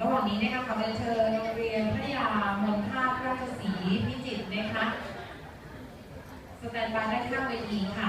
ระหว่างนี้นะคะขอเรียนเชิญโรงเรียนพระยามนท่าพราชสีห์พิจิตรนะคะสแตนบายด้านข้างเวทีค่ะ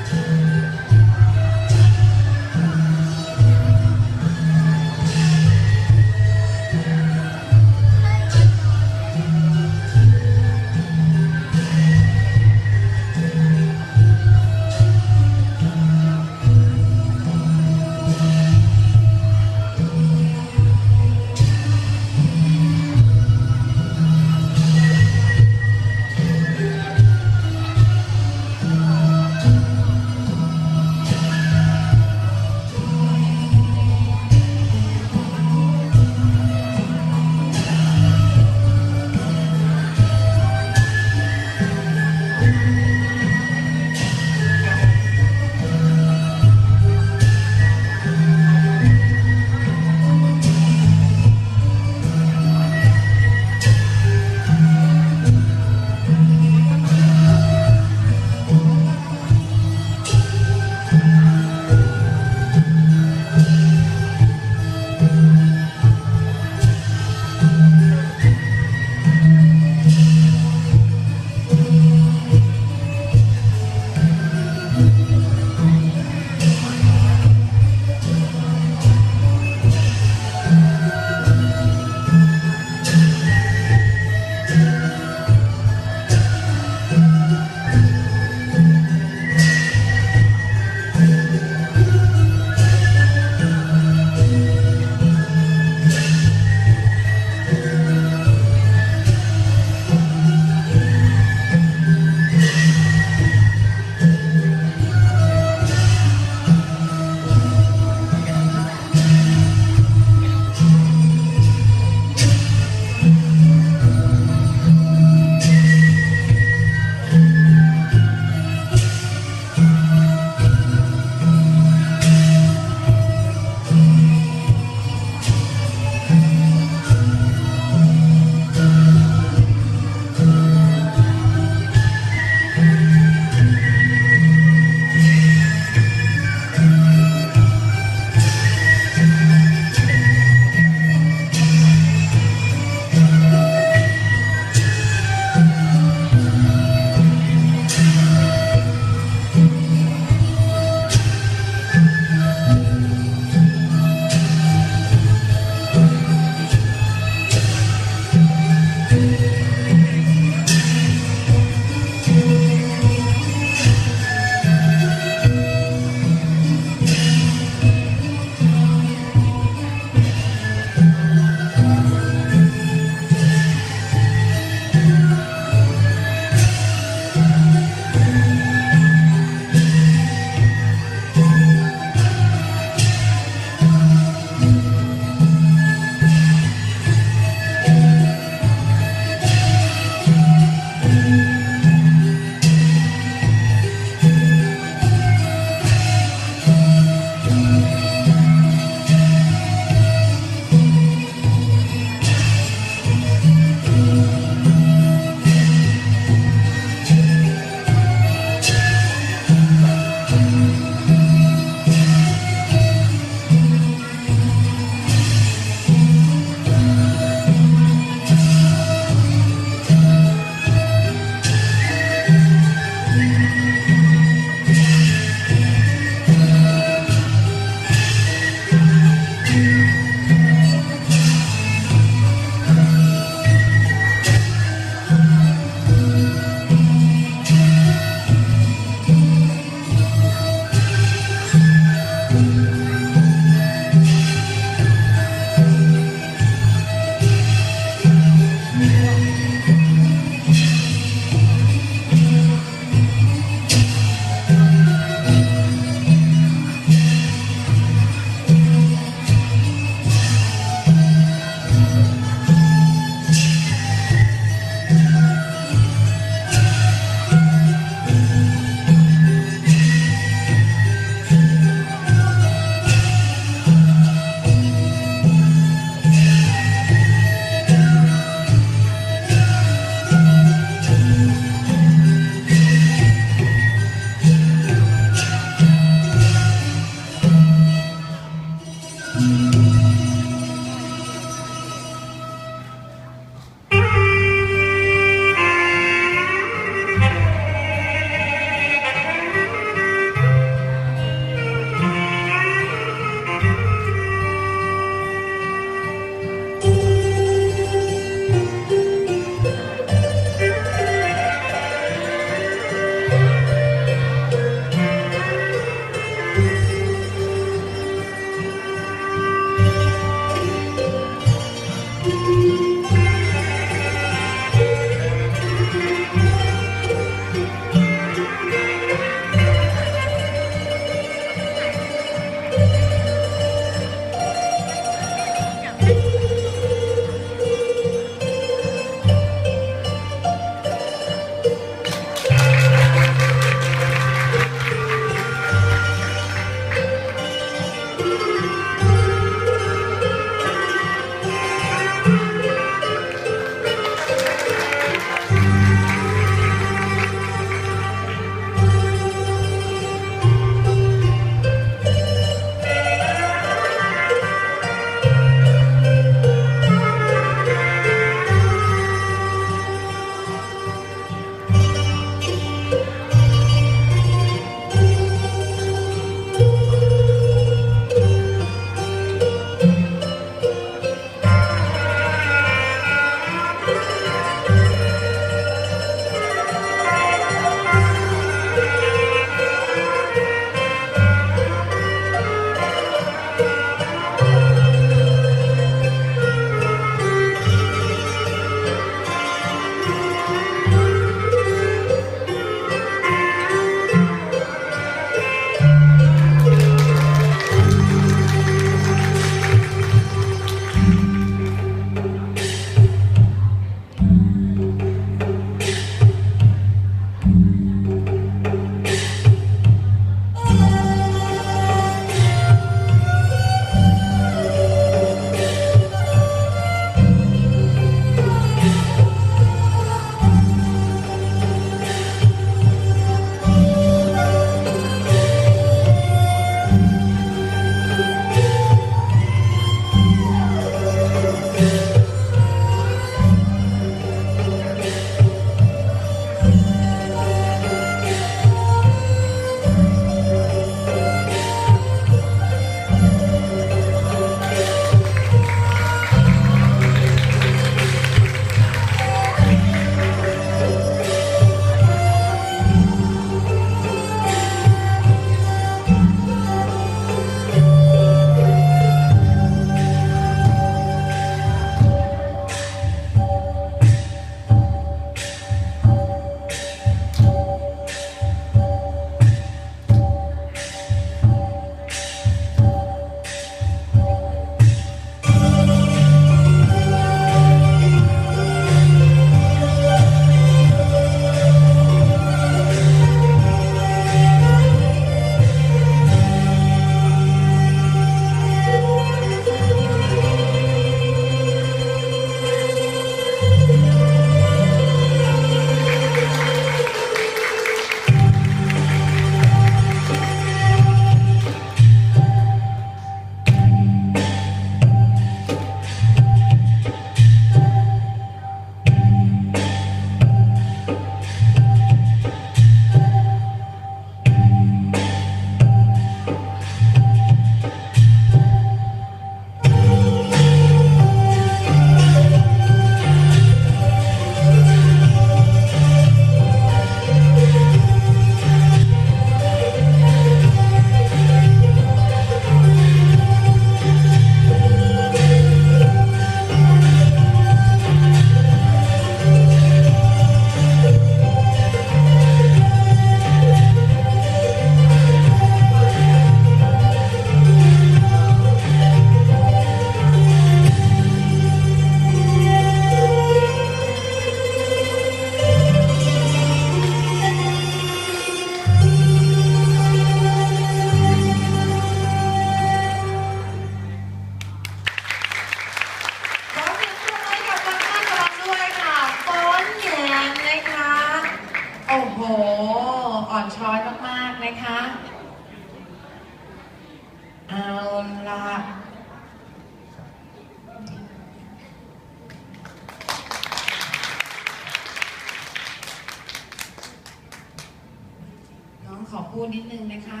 ดนิดนึงนะคะ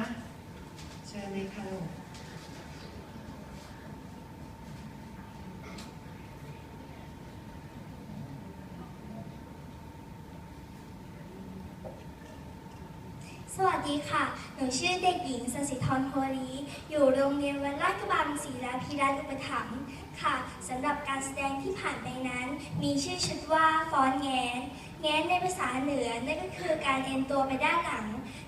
เชิญเลยค่ะลูกสวัสดีค่ะ หนูชื่อเด็กหญิงสศิธรโพลี อยู่โรงเรียนวัดลาดกระบังศรีราพิรัตอุปถัมภ์ค่ะ สำหรับการแสดงที่ผ่านไปนั้น มีชื่อชุดว่าฟ้อนแงน แงนในภาษาเหนือนั่นก็คือการเอ็นตัวไปด้านหลัง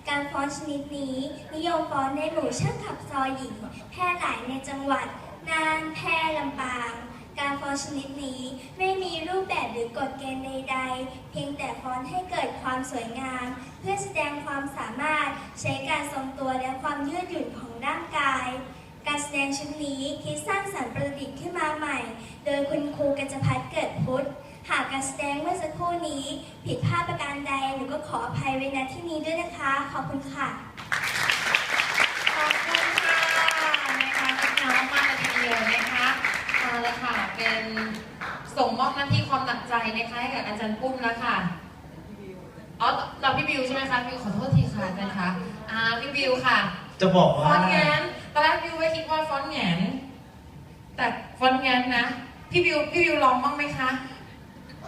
การฟ้อนชนิดนี้ นิยมฟ้อนในหมู่ช่างขับซอยหญิง แพร่หลายในจังหวัดน่านแพร่ลำปาง การฟ้อนชนิดนี้ไม่มีรูปแบบหรือกฎเกณฑ์ใดๆเพียงแต่ฟ้อนให้เกิดความสวยงาม เพื่อแสดงความสามารถใช้การทรงตัวและความยืดหยุ่นของร่างกายการแสดงชุดนี้คิดสร้างสรรค์ประดิษฐ์ขึ้นมาใหม่ โดยคุณครูกัจพัฒน์เกิดพุทธ หากการแสดงเมื่อสักครู่นี้ ผิดพลาดประการใดหนูก็ขออภัยไว้ณที่นี้ด้วยนะคะ ขอบคุณค่ะขอบคุณค่ะนะคะขอบคุณมากเลยทีเดียวนะคะเอาละค่ะเป็นส่งมอบหน้าที่ความหนักใจนะคะให้กับอาจารย์ปุ้มแล้วค่ะอ๋อเราพี่บิวใช่ไหมคะพี่บิวขอโทษทีค่ะอาจารย์คะอ่าพี่บิวค่ะจะบอกฟว่า อนต์แงนตอนแรกพี่บิวไม่คิดว่าฟอนต์แงนแต่ฟอนต์แงนนะ พี่บิวพี่บิวลองบ้างไหมคะ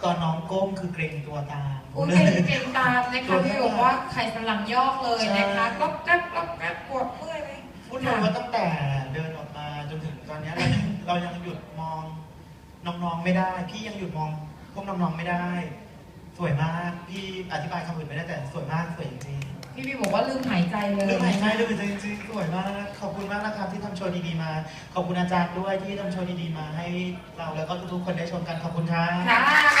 ตอนน้องก้มคือเกรงตัวตาม อุ้ยเก่งเก่งตามนะคะพี่บิวบอกว่าไข่สลังยอกเลยนะคะใช่ ก็แกรบก็แกรบปวดเมื่อยไหม พูดเลยว่าตั้งแต่เดินออกมาจนถึงตอนเนี้ยเรายังเรายังหยุดมองน้องๆไม่ได้ พี่ยังหยุดมองพวกน้องๆไม่ได้ สวยมากพี่อธิบายคำอื่นไม่ได้แต่สวยมากสวยจริงพี่บิวบอกว่าลืมหายใจเลๆยเรื่องไหนใช่เรื่องจริงๆสวยมากขอบคุณมากนะครับที่ทำโชว์ดีๆมา ขอบคุณอาจารย์ด้วยที่ทำโชว์ดีๆมาให้เราแล้วก็ทุกๆคนได้ชมกันขอบคุณครับ ค่ะขอบคุณนะคะ